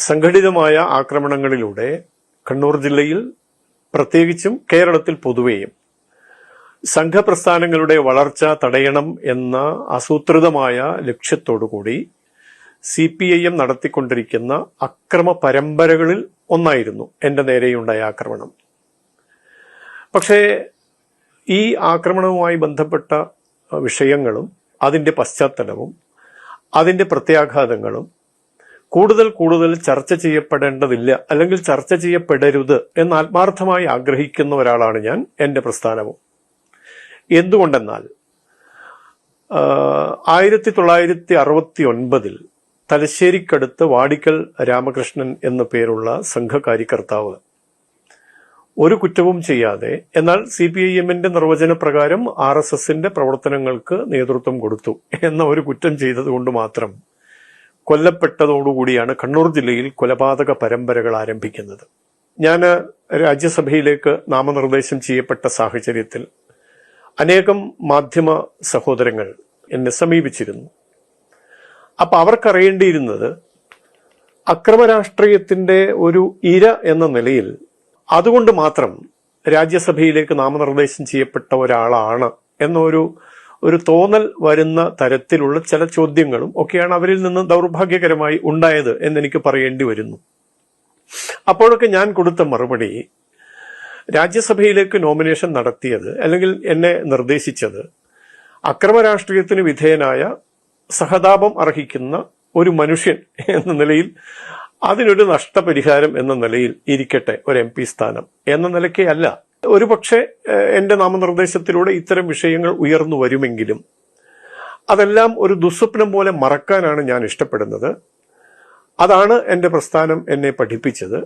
സംഘടിതമായ ആക്രമണങ്ങളിലൂടെ കണ്ണൂർ ജില്ലയിൽ പ്രത്യേകിച്ചും കേരളത്തിൽ പൊതുവെയും സംഘപ്രസ്ഥാനങ്ങളുടെ വളർച്ച തടയണം എന്ന ആസൂത്രിതമായ ലക്ഷ്യത്തോടുകൂടി സി പി ഐ എം നടത്തിക്കൊണ്ടിരിക്കുന്ന അക്രമ പരമ്പരകളിൽ ഒന്നായിരുന്നു എന്റെ നേരെയുണ്ടായ ആക്രമണം. പക്ഷേ ഈ ആക്രമണവുമായി ബന്ധപ്പെട്ട വിഷയങ്ങളും അതിന്റെ പശ്ചാത്തലവും അതിന്റെ പ്രത്യാഘാതങ്ങളും കൂടുതൽ കൂടുതൽ ചർച്ച ചെയ്യപ്പെടേണ്ടതില്ല അല്ലെങ്കിൽ ചർച്ച ചെയ്യപ്പെടരുത് എന്ന് ആത്മാർത്ഥമായി ആഗ്രഹിക്കുന്ന ഒരാളാണ് ഞാൻ എന്റെ പ്രസ്ഥാനവും. എന്തുകൊണ്ടെന്നാൽ ആയിരത്തി തൊള്ളായിരത്തി അറുപത്തി ഒൻപതിൽ തലശ്ശേരിക്കടുത്ത് വാടിക്കൽ രാമകൃഷ്ണൻ എന്ന പേരുള്ള സംഘകാര്യകർത്താവ് ഒരു കുറ്റവും ചെയ്യാതെ എന്നാൽ സി പി ഐ എമ്മിന്റെ നിർവചന പ്രകാരം ആർ എസ് എസിന്റെ പ്രവർത്തനങ്ങൾക്ക് നേതൃത്വം കൊടുത്തു എന്ന ഒരു കുറ്റം ചെയ്തതുകൊണ്ട് മാത്രം കൊല്ലപ്പെട്ടതോടുകൂടിയാണ് കണ്ണൂർ ജില്ലയിൽ കൊലപാതക പരമ്പരകൾ ആരംഭിക്കുന്നത്. ഞാൻ രാജ്യസഭയിലേക്ക് നാമനിർദ്ദേശം ചെയ്യപ്പെട്ട സാഹചര്യത്തിൽ അനേകം മാധ്യമ സഹോദരങ്ങൾ എന്നെ സമീപിച്ചിരുന്നു. അപ്പം അവർക്കറിയേണ്ടിയിരുന്നത് അക്രമരാഷ്ട്രീയത്തിന്റെ ഒരു ഇര എന്ന നിലയിൽ അതുകൊണ്ട് മാത്രം രാജ്യസഭയിലേക്ക് നാമനിർദ്ദേശം ചെയ്യപ്പെട്ട ഒരാളാണ് എന്നൊരു ഒരു തോന്നൽ വരുന്ന തരത്തിലുള്ള ചില ചോദ്യങ്ങളും ഒക്കെയാണ് അവരിൽ നിന്ന് ദൗർഭാഗ്യകരമായി ഉണ്ടായത് എന്നെനിക്ക് പറയേണ്ടി വരുന്നു. അപ്പോഴൊക്കെ ഞാൻ കൊടുത്ത മറുപടി രാജ്യസഭയിലേക്ക് നോമിനേഷൻ നടത്തിയത് അല്ലെങ്കിൽ എന്നെ നിർദ്ദേശിച്ചത് അക്രമ രാഷ്ട്രീയത്തിന് വിധേയനായ സഹതാപം അർഹിക്കുന്ന ഒരു മനുഷ്യൻ എന്ന നിലയിൽ അതിനൊരു നഷ്ടപരിഹാരം എന്ന നിലയിൽ ഇരിക്കട്ടെ ഒരു എം സ്ഥാനം എന്ന നിലയ്ക്ക് അല്ല. ഒരുപക്ഷെ എന്റെ നാമനിർദ്ദേശത്തിലൂടെ ഇത്തരം വിഷയങ്ങൾ ഉയർന്നു വരുമെങ്കിലും അതെല്ലാം ഒരു ദുസ്വപ്നം പോലെ മറക്കാനാണ് ഞാൻ ഇഷ്ടപ്പെടുന്നത്. അതാണ് എന്റെ പ്രസ്ഥാനം എന്നെ പഠിപ്പിച്ചത്.